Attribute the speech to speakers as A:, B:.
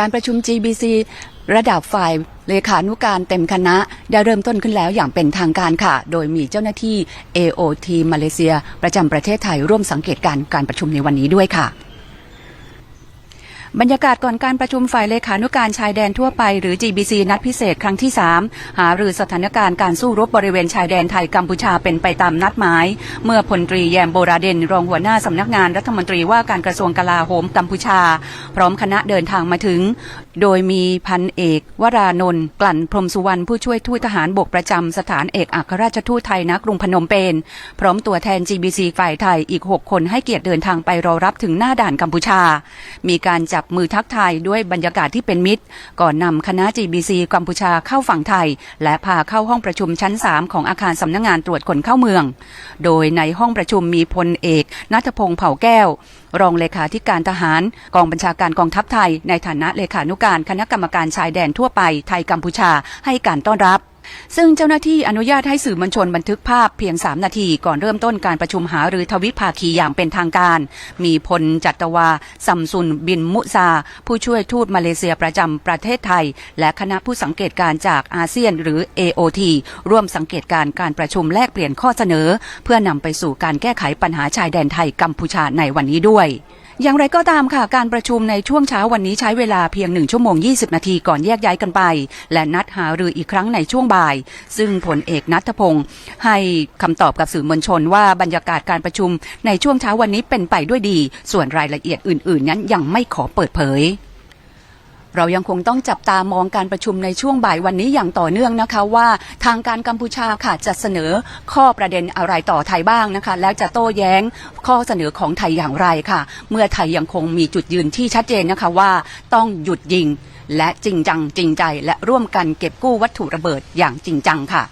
A: การประชุม GBC ระดับฝ่ายเลขานุการเต็มคณะ ได้เริ่มต้นขึ้นแล้วอย่างเป็นทางการค่ะ โดยมีเจ้าหน้าที่ AOT มาเลเซีย ประจำประเทศไทยร่วมสังเกตการณ์การประชุมในวันนี้ด้วยค่ะ บรรยากาศก่อนการประชุมฝ่ายเลขานุการชายแดนทั่วไปหรือ GBC นัดพิเศษครั้งที่ 3 หารือสถานการณ์การสู้รบบริเวณชายแดนไทยกัมพูชาเป็นไปตามนัดหมาย เมื่อพลตรีแยมโบราเดน รองหัวหน้าสำนักงานรัฐมนตรีว่าการกระทรวงกลาโหมกัมพูชา พร้อมคณะเดินทางมาถึง โดยมีพันเอก วรานนท์กลั่นพรมสุวรรณผู้ช่วยทูตทหารบกประจำสถานเอกอัครราชทูตไทยณกรุงพนมเปญพร้อมตัวแทน GBC ฝ่ายไทยอีก 6 คนให้เกียรติเดินทางไปรอรับถึงหน้าด่านกัมพูชา มีการจับจับมือทักทายด้วยบรรยากาศที่เป็นมิตร ก่อนนำคณะ GBC กัมพูชาเข้าฝั่งไทย และพาเข้าห้องประชุมชั้น 3 ของอาคารสำนักงงานตรวจคนเข้าเมือง โดยในห้องประชุมมีพลเอกนัทพงษ์เผ่าแก้ว รองเลขาธิการทหาร กองบัญชาการกองทัพไทย ในฐานะเลขานุการคณะกรรมการชายแดนทั่วไปไทยกัมพูชาให้การต้อนรับ ซึ่งเจ้าหน้าที่อนุญาตให้สื่อมวลชนบันทึกภาพเพียง 3 นาที ก่อนเริ่มต้นการประชุมหารือทวิภาคีอย่างเป็นทางการ มีพลจัตวาซัมซุนบินมุซา ผู้ช่วยทูตมาเลเซียประจำประเทศไทย และคณะผู้สังเกตการจากอาเซียนหรือ AOT ร่วมสังเกตการการประชุมแลกเปลี่ยนข้อเสนอ เพื่อนำไปสู่การแก้ไขปัญหาชายแดนไทยกัมพูชาในวันนี้ด้วย อย่างไรก็ตามค่ะ การประชุมในช่วงเช้าวันนี้ใช้เวลาเพียง 1 ชั่วโมง 20 นาทีก่อนแยกย้ายกันไป และนัดหารืออีกครั้งในช่วงบ่าย ซึ่งผลเอกนัทพงศ์ให้คำตอบกับสื่อมวลชนว่าบรรยากาศการประชุมในช่วงเช้าวันนี้เป็นไปด้วยดี ส่วนรายละเอียดอื่น ๆ นั้นยังไม่ขอเปิดเผย เรายังคงต้องจับตามองการประชุมในช่วงบ่ายวันนี้อย่างต่อเนื่องนะคะว่าทางการกัมพูชาค่ะจะเสนอข้อประเด็นอะไรต่อไทยบ้างนะคะ แล้วจะโต้แย้งข้อเสนอของไทยอย่างไรค่ะ เมื่อไทยยังคงมีจุดยืนที่ชัดเจนนะคะว่าต้องหยุดยิง และจริงจังจริงใจ และร่วมกันเก็บกู้วัตถุระเบิดอย่างจริงจังค่ะ